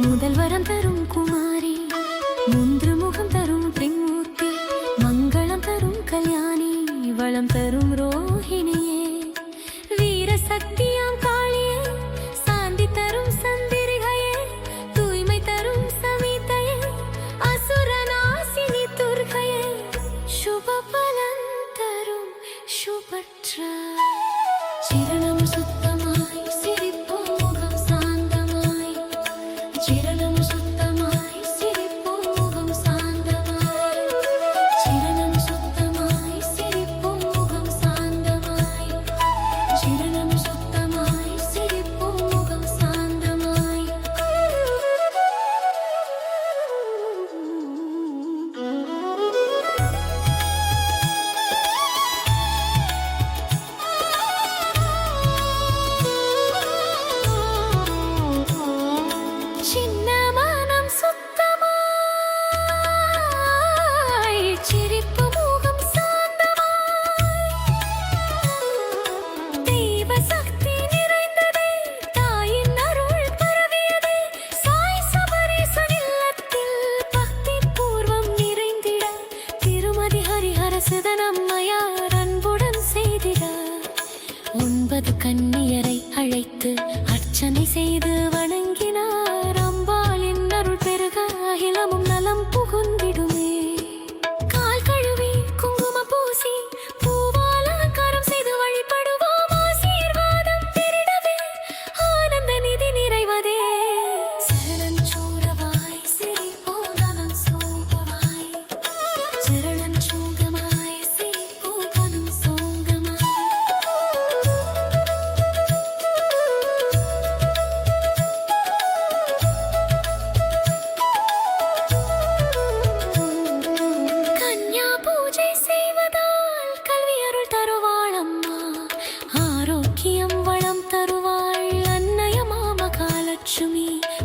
முதல்வரம் தரும் She didn't அழைத்து அர்ச்சனை செய்து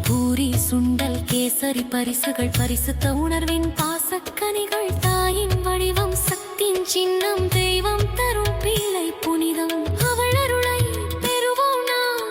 பூரி சுண்டல் கேசரி பரிசுகள் பரிசுத்த உணர்வின் பாசக்கனிகள் தாயின் வடிவம் சக்தியின் சின்னம் தெய்வம் தரும் பிள்ளை புனிதம். அவள் அருளை பெறுவோம் நாம்